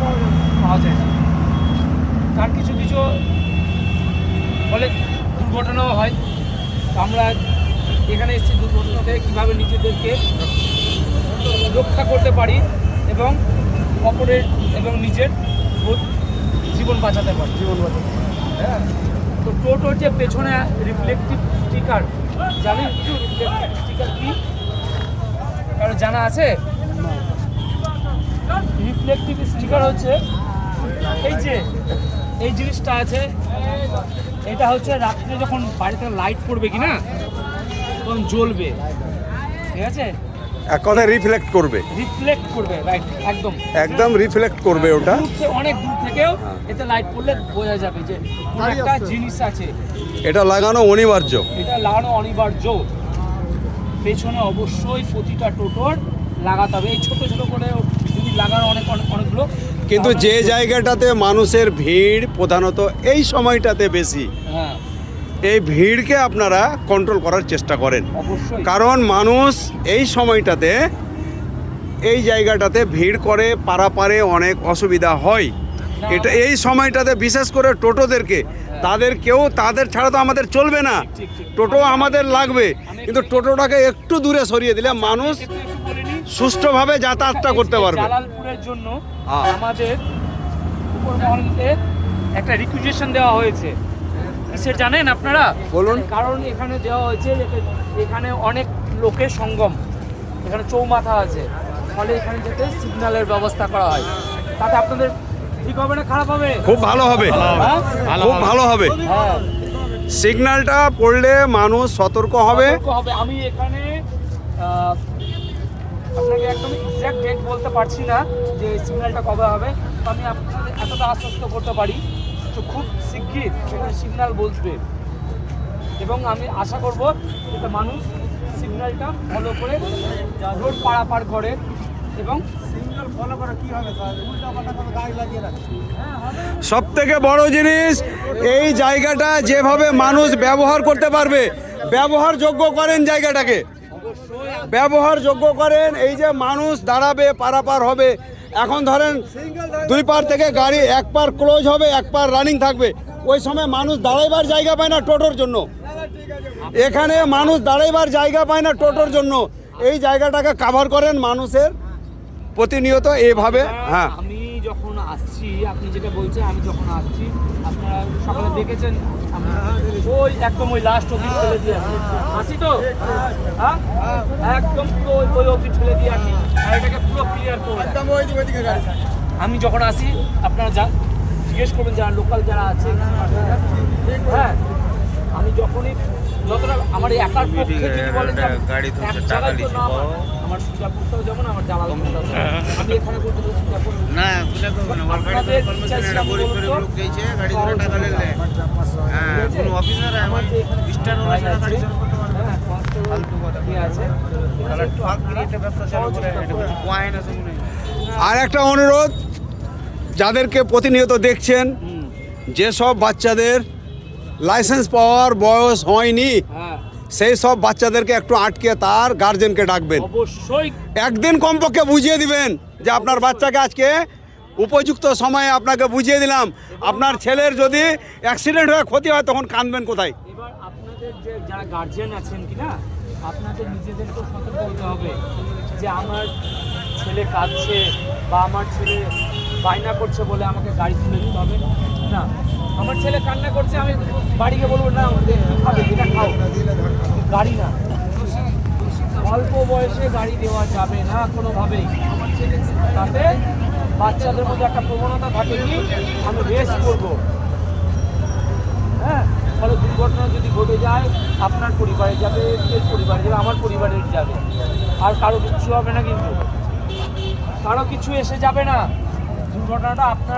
পাওয়া যায় না। তার কিছু কিছু ফলে দুর্ঘটনাও হয়। আমরা এখানে এসেছি দুর্ঘটনা থেকে কীভাবে নিজেদেরকে রক্ষা করতে পারি এবং অপরের এবং নিজের জীবন বাঁচাতে পারি। জীবন বাঁচাতে হ্যাঁ? তো টোটোর যে পেছনে রিফ্লেকটিভ স্টিকার জানেন কিছু রিফ্লেকটিভ স্টিকার কি? কারও জানা আছে? রিফ্লেকটিভ স্টিকার হচ্ছে এই যে এই জিনিসটা আছে এটা হচ্ছে রাত্রে যখন বাড়িতে লাইট পড়বে কি না তখন জ্বলবে ঠিক আছে? এক কথায় রিফ্লেক্ট করবে। রিফ্লেক্ট করবে রাইট একদম। একদম রিফ্লেক্ট করবে ওটা। দূর অনেক দূর থেকেও এতে লাইট পড়লে বোঝা যাবে যে একটা জিনিস আছে। এটা লাগানো অনিবার্য। এটা লাগানো অনিবার্য। পেছনে অবশ্যই প্রতিটা টোটোর লাগাতে হবে। এই ছোট ছোট করে লাগানো অনেক অনেক অনেকগুলো। কিন্তু যে জায়গাটাতে মানুষের ভিড় প্রধানত এই সময়টাতে বেশি হ্যাঁ। এই ভিড়কে আপনারা কন্ট্রোল করার চেষ্টা করেন। কারণ মানুষ এই সময়টাতে এই জায়গাটাতে ভিড় করে পারাপারে অনেক অসুবিধা হয়। এটা এই সময়টাতে বিশেষ করে টোটোদেরকে তাদের কেউ তাদের ছাড়া তো আমাদের চলবে না। টোটো আমাদের লাগবে। কিন্তু টোটোটাকে একটু দূরে সরিয়ে দিলে মানুষ সুষ্ঠুভাবে যাতায়াতটা করতে পারবে। জালালপুরের জন্য হ্যাঁ। আমাদের একটা রিকুইজেশন দেওয়া হয়েছে। কিসের জানেন আপনারা? বলুন। কারণ এখানে দেওয়া হয়েছে এখানে অনেক লোকের সঙ্গম এখানে চৌমাথা আছে। ফলে এখানে যাতে সিগন্যালের ব্যবস্থা করা হয়। তাতে আপনাদের ঠিক হবে না খারাপ হবে? খুব ভালো হবে। হ্যাঁ? খুব ভালো হবে। হ্যাঁ। সিগন্যালটা পড়লে মানুষ সতর্ক হবে। আমি এখানে আপনাকে একদম এক্স্যাক্ট ডেট বলতে পারছি না যে সিগন্যালটা কবে হবে। তো আমি আপনাদের এতটা আশ্বস্ত করতে পারি তো খুব শিগগির এখানে সিগন্যাল বসবে এবং আমি আশা করব যাতে মানুষ সিগন্যালটা ফলো করে রোড পারাপার করে এবং সব থেকে বড় জিনিস এই জায়গাটা যেভাবে মানুষ ব্যবহার করতে পারবে ব্যবহারযোগ্য করেন জায়গাটাকে। ব্যবহারযোগ্য করেন, এই যে মানুষ দাঁড়াবে, পারাপার হবে। এখন ধরেন, দুই পার থেকে গাড়ি এক পার ক্লোজ হবে, এক পার রানিং থাকবে। ওই সময় মানুষ দাঁড়াইবার জায়গা পায় না টোটোর জন্য। এখানে মানুষ দাঁড়াইবার জায়গা পায় না টোটোর জন্য। এই জায়গাটাকে কাভার করেন মানুষের প্রতিনিয়ত এইভাবে। হ্যাঁ। যখন আসছি আপনি যেটা বলছেন আমি যখন আসছি আপনারা সকালে দেখেছেন ওই একদম ওই লাস্ট অব্দি ঠেলে দিয়ে আসি। আসি তো? হ্যাঁ? একদম পুরো ওই- ওই অব্দি ঠেলে দিয়ে আসি। আর এটাকে পুরো ক্লিয়ার করে আমি যখন আসি আপনারা যা জিজ্ঞেস করবেন যারা লোকাল যারা আছে। হ্যাঁ। আমি যখনই যতটা আমার একার পক্ষে যদি বলেন যে গাড়ি ধরছে, টাকা লিখি আমার-। আমার সুজাপুরটাও যেমন আমার জালালপুরটাও যেমন। আমি এখানে বলতে বলছি সুজাপুর না গাড়ি গরিব গরিব লোক গেছে গাড়ি ধরে টাকা নিলে। হ্যাঁ কোনো অফিসার আমার স্টার হলে সেটা গাড়ি ধরে করতে পারবে না। হ্যাঁ, ফালতু কথা ঠিক আছে। তাহলে আছে, ঠক দিয়ে একটা ব্যবসা চালু করে এটা না আর একটা অনুরোধ যাদেরকে প্রতিনিয়ত দেখছেন যেসব বাচ্চাদের লাইসেন্স পাওয়ার বয়স হয়নি। হ্যাঁ। সেই সব বাচ্চাদেরকে একটু আটকে তার গার্জেনকে ডাকবেন। অবশ্যই। একদিন কমপক্ষে বুঝিয়ে দিবেন যে আপনার বাচ্চাকে আজকে উপযুক্ত সময়ে আপনাকে বুঝিয়ে দিলাম। আপনার ছেলের যদি অ্যাক্সিডেন্ট হয়ে ক্ষতি হয় তখন কাঁদবেন কোথায়? এবার আপনাদের যে যারা গার্জিয়ান আছেন কি না আপনাদের নিজেদেরকেও সতর্ক হতে হবে যে আমার ছেলে কাঁদছে বা আমার ছেলে বায়না করছে বলে আমাকে গাড়ি তুলে দিতে হবে। না আমার ছেলে কান্না করছে, আমি বাড়িকে বলব, না আমাদের এটা খাও। গাড়ি না। অল্প বয়সে গাড়ি দেওয়া যাবে না কোনোভাবেই। তাতে বাচ্চাদের মধ্যে একটা প্রবণতা থাকে কি, আমি রেস্ট করব। হ্যাঁ? ফলে দুর্ঘটনা যদি ঘটে যায়, আপনার পরিবারে যাবে, এর পরিবারে যাবে, আমার পরিবারের যাবে। আর কারও কিছু হবে না কিন্তু। কারও কিছু এসে যাবে না। দুর্ঘটনাটা আপনার